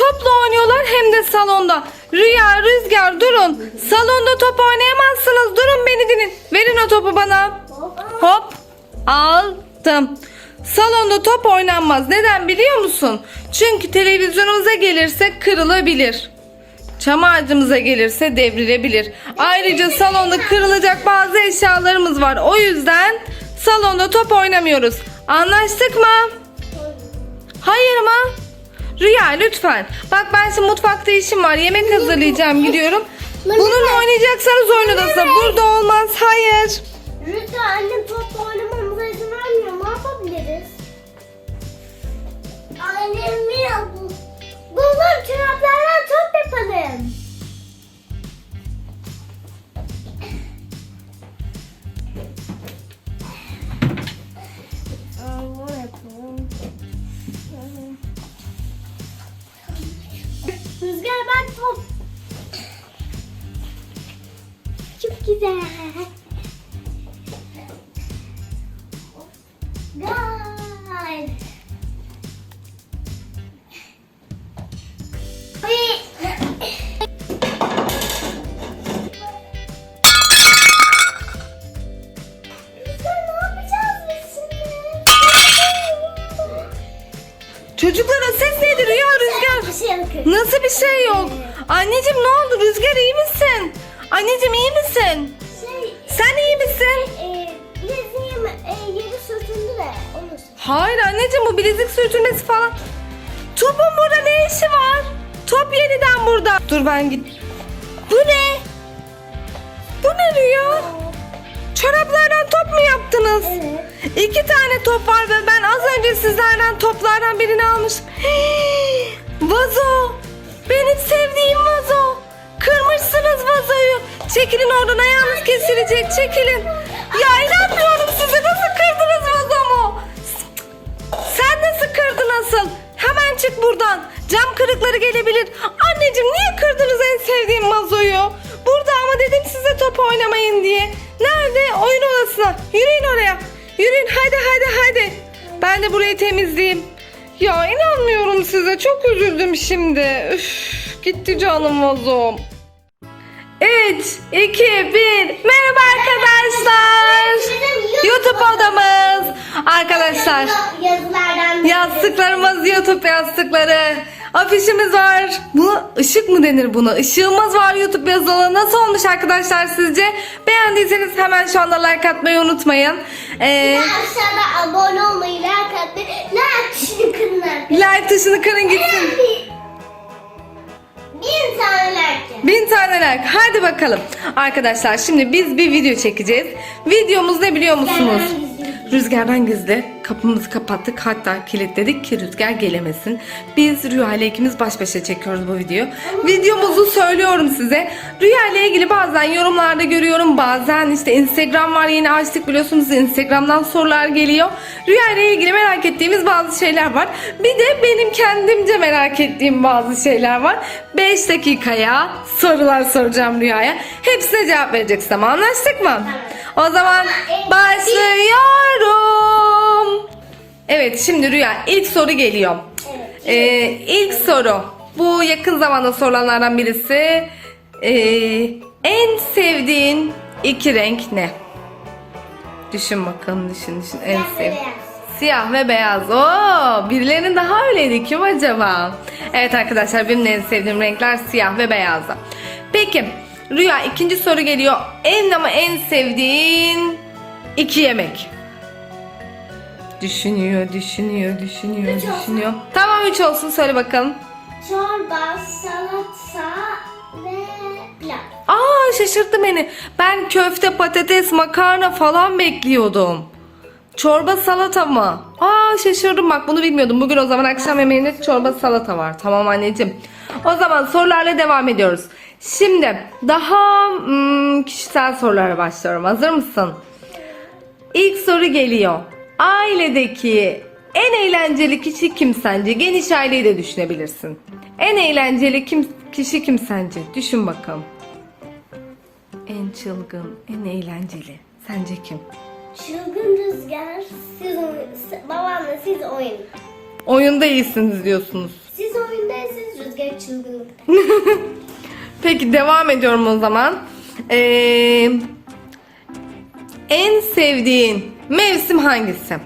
topla oynuyorlar hem de salonda. Rüya, Rüzgar durun. Salonda top oynayamazsınız. Durun beni dinleyin. Verin o topu bana. Hop. Aldım. Salonda top oynanmaz. Neden biliyor musun? Çünkü televizyonumuza gelirse kırılabilir. Çam ağacımıza gelirse devrilebilir. Ayrıca salonda kırılacak bazı eşyalarımız var. O yüzden salonda top oynamıyoruz. Anlaştık mı? Hayır mı? Rüya lütfen. Bak ben şimdi mutfakta işim var. Yemek hazırlayacağım gidiyorum. Bununla oynayacaksanız oyun odasında. Burada olmaz. Hayır. Rüzgar annem topla oynamamıza izin vermiyor. Ne yapabiliriz? Annem ya bu. Buldum çoraplardan Top. Çok güzel. Gel. Rüzgar ne yapacağız biz şimdi? Çocuklar o ses? Bir şey. Nasıl bir şey yok? Anneciğim ne oldu? Rüzgar iyi misin? Anneciğim iyi misin? Şey, Sen iyi misin? e, bileziğim e, yeri sürtündü de onu Hayır anneciğim bu bilezik sürtülmesi falan. Topun burada ne işi var? Top yeniden burada. Dur ben git. Bu ne? Bu ne Rüya? Çoraplardan top mu yaptınız? Evet. İki tane top var ve ben az önce sizlerden toplardan birini almıştım. Hii, vazo. Benim sevdiğim vazo. Kırmışsınız vazoyu. Çekilin oradan ayağınız kesilecek. Çekilin. Ya inanmıyorum size. Nasıl kırdınız vazomu? Sen nasıl kırdın asıl? Hemen çık buradan. Cam kırıkları gelebilir. Anneciğim niye kırdınız en sevdiğim vazoyu? Burada ama dedim size top oynamayın diye. Nerede? Oyun odasına. Yürüyün oraya. Yürüyün hadi hadi hadi. Ben de burayı temizleyeyim. Ya inanmıyorum size. Çok üzüldüm şimdi. Üf, gitti canım vazom. 3, 2, 1. Merhaba arkadaşlar. YouTube odamız. Arkadaşlar Yazılardan Yastıklarımız YouTube yastıkları. Afişimiz var. Bu ışık mı denir buna? Işığımız var YouTube yazılı. Nasıl olmuş arkadaşlar sizce? Beğendiyseniz hemen şu anda like atmayı unutmayın. Ee, Aşağıda abone olmayı, like atmayı, like tuşunu kırın arkadaşlar. like tuşunu kırın gitsin. Bin tane like. Bin tane like. Hadi bakalım. Arkadaşlar şimdi biz bir video çekeceğiz. Videomuz ne biliyor musunuz? Rüzgardan gizli. Rüzgardan gizli. Kapımızı kapattık. Hatta kilitledik ki rüzgar gelemesin. Biz Rüya ile ikimiz baş başa çekiyoruz bu videoyu. Videomuzu söylüyorum size. Rüya ile ilgili bazen yorumlarda görüyorum. Bazen işte Instagram var yeni açtık biliyorsunuz. Instagram'dan sorular geliyor. Rüya ile ilgili merak ettiğimiz bazı şeyler var. Bir de benim kendimce merak ettiğim bazı şeyler var. 5 dakikaya sorular soracağım Rüya'ya. Hepsine cevap vereceksin ama anlaştık mı? O zaman başlıyorum. Evet şimdi Rüya ilk soru geliyor. Evet. Ee, ilk soru. Bu yakın zamanda sorulanlardan birisi. Ee, en sevdiğin iki renk ne? Düşün bakalım düşün düşün. En Siyah ve sev. beyaz. Siyah ve beyaz. Oo, birilerinin daha öyleydi. Kim acaba? Evet arkadaşlar benim en sevdiğim renkler siyah ve beyazdı. Peki Rüya ikinci soru geliyor. En ama en sevdiğin iki yemek. Düşünüyor, düşünüyor, düşünüyor, Üç olsun. düşünüyor. Tamam üç olsun söyle bakalım. Çorba, salata ve pilav. Aa şaşırttı beni. Ben köfte, patates, makarna falan bekliyordum. Çorba salata mı? Aa şaşırdım bak bunu bilmiyordum. Bugün o zaman akşam yemeğinde çorba salata var. Tamam anneciğim. O zaman sorularla devam ediyoruz. Şimdi daha hmm, kişisel sorulara başlıyorum. Hazır mısın? İlk soru geliyor. Ailedeki en eğlenceli kişi kim sence? Geniş aileyi de düşünebilirsin. En eğlenceli kim, kişi kim sence? Düşün bakalım. En çılgın, en eğlenceli. Sence kim? Çılgın rüzgar, siz oyun, babamla siz oyun. Oyunda iyisiniz diyorsunuz. Siz oyundaysanız rüzgar Rüzgar çılgınlıkta. Peki devam ediyorum o zaman. Ee, en sevdiğin mevsim hangisi?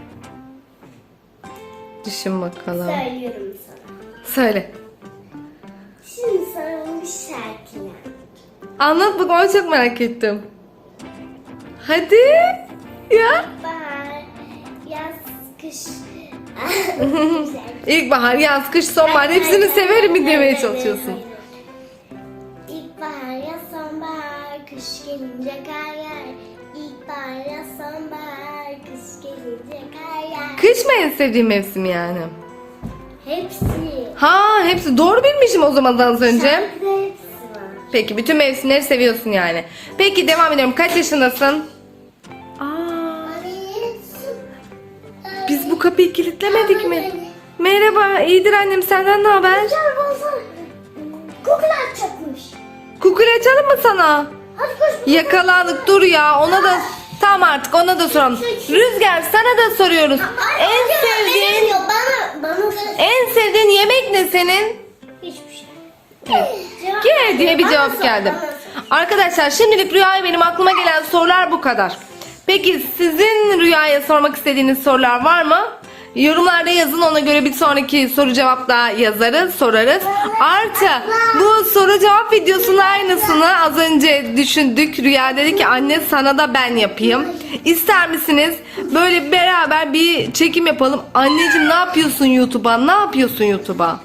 Düşün bakalım. Söylüyorum sana. Söyle. Şimdi sana bir şarkı ya. Anlat bakalım çok merak ettim. Hadi. Ya. Bahar, yaz, kış. İlkbahar, yaz, kış, sonbahar hepsini severim mi demeye çalışıyorsun? İlkbahar, yaz, sonbahar, kış gelince kar yağar. İlkbahar, yaz, sonbahar, Kış mı en sevdiğin mevsim yani? Hepsi. Ha hepsi doğru bilmişim o zaman az önce. Şarkıda hepsi var. Peki bütün mevsimleri seviyorsun yani. Peki devam ediyorum. Kaç yaşındasın? Aa, biz bu kapıyı kilitlemedik mi? Merhaba, iyidir annem. Senden ne haber? Kuklar çakmış. Kukule açalım mı sana? Hadi koş. Yakalandık dur ya. Ona da tamam artık ona da soralım. Rüzgar sana da soruyoruz. En sevdiğin Bana, bana en sevdiğin yemek ne senin? hiçbir şey. G diye bir cevap geldi. Arkadaşlar şimdilik rüyaya benim aklıma gelen sorular bu kadar. Peki sizin rüyaya sormak istediğiniz sorular var mı? Yorumlarda yazın ona göre bir sonraki soru cevap da yazarız, sorarız. Artı bu soru cevap videosunun aynısını az önce düşündük. Rüya dedi ki anne sana da ben yapayım. İster misiniz? Böyle beraber bir çekim yapalım. Anneciğim ne yapıyorsun YouTube'a? Ne yapıyorsun YouTube'a?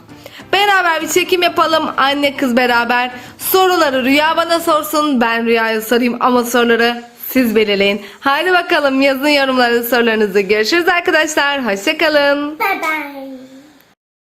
Beraber bir çekim yapalım. Anne kız beraber. Soruları Rüya bana sorsun. Ben Rüya'ya sorayım ama soruları siz belirleyin. Haydi bakalım yazın yorumlara sorularınızı. Görüşürüz arkadaşlar. Hoşçakalın. Bye bye.